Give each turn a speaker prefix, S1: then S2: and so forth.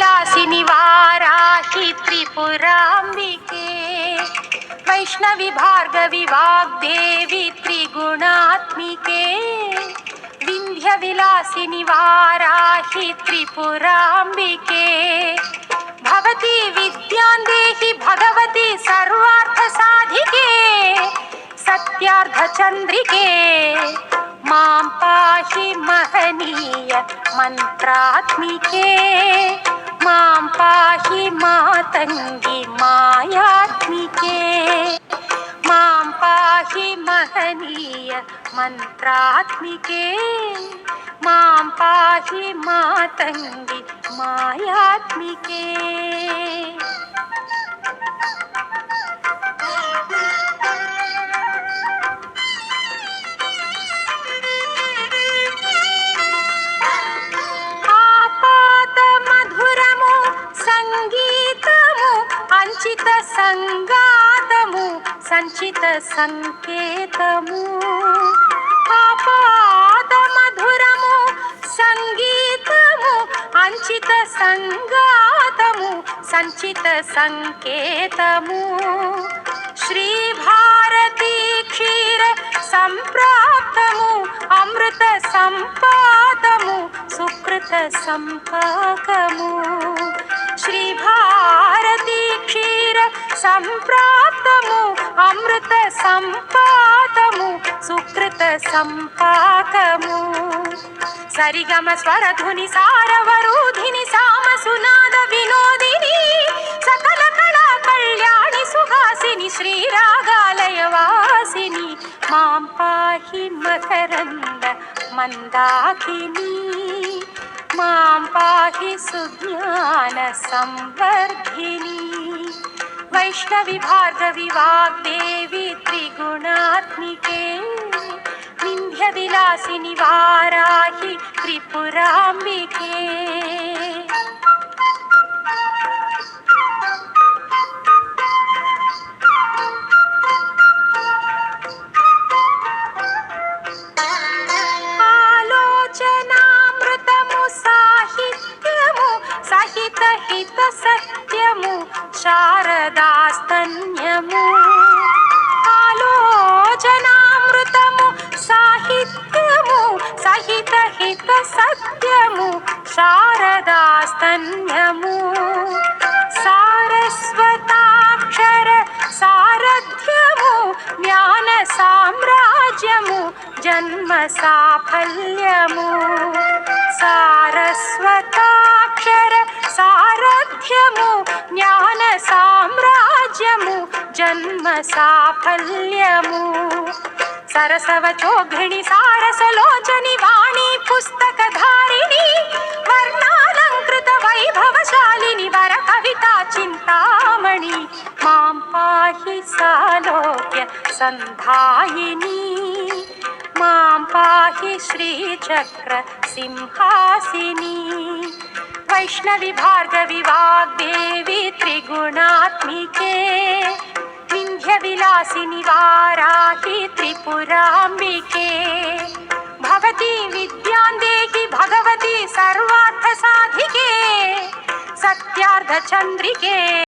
S1: विलासिनि वाराहि त्रिपुराम्बिके वैष्णवि भार्गवि वाग्देवि त्रिगुणात्मिके। विन्ध्यविलासिनि वाराहि त्रिपुराम्बिके भवती विद्यां देहि भगवती सर्वार्थसाधिके सत्यार्धचन्द्रिके माँ पाहि महनीय मन्त्रात्मिके माँ पाहि मातङ्गि मायात्मिके माँ पाहि महनीय मन्त्रात्मिके माँ पाहि मातङ्गि मायात्मिके वाञ्छित सङ्केतमु पापादमधुरमु सङ्गीतमु अञ्चित सङ्गातमु सञ्चित सङ्केतमु श्रीभारती क्षीर सम्प्राप्तमु, अमृत सम्पादमु सुकृत सम्पाकमु श्रीभारती क्षीर सम्प्राप्त భారతీ అమృత సంపాదము సుకృత సంపాకము సరిగమ స్వరధుని సారవరుధిని సామ సునాద వినోదిని సకల కళా కళ్యాణి సుహాసిని శ్రీరాగాలయ వాసిని మాం పాహి మకరంద మందాకిని మాం పాహి సుజ్ఞాన సంవర్ధిని. వైష్ణవి భార్గవి వాగ్దేవి త్రిగుణాత్మికే వింధ్య విలాసిని వారాహి త్రిపురాంబికే శారదాస్తన్యము ఆలోచనామృతము సాహిత్యము సహిత హిత సత్యము శారదాస్తన్యము సారస్వతాక్షర సారథ్యము జ్ఞాన సామ్రాజ్యము జన్మ సాఫల్యము जन्म साफल्यमु सरसवचोघिणि सारसलोचनी वाणी पुस्तकधारिणि वैभवशालिनी वर वरकविता चिन्तामणि। माँ पाहि सालोक्य सन्धायिनी। माँ पाहि श्रीचक्र सिंहासिनी। वैष्णवी भार्गवि वाग्देवी त्रिगुणात्मिके। विलासिनि वाराहि त्रिपुराम्बिके भवती विद्यां देहि भगवती सर्वार्थसाधिके सत्यार्धचन्द्रिके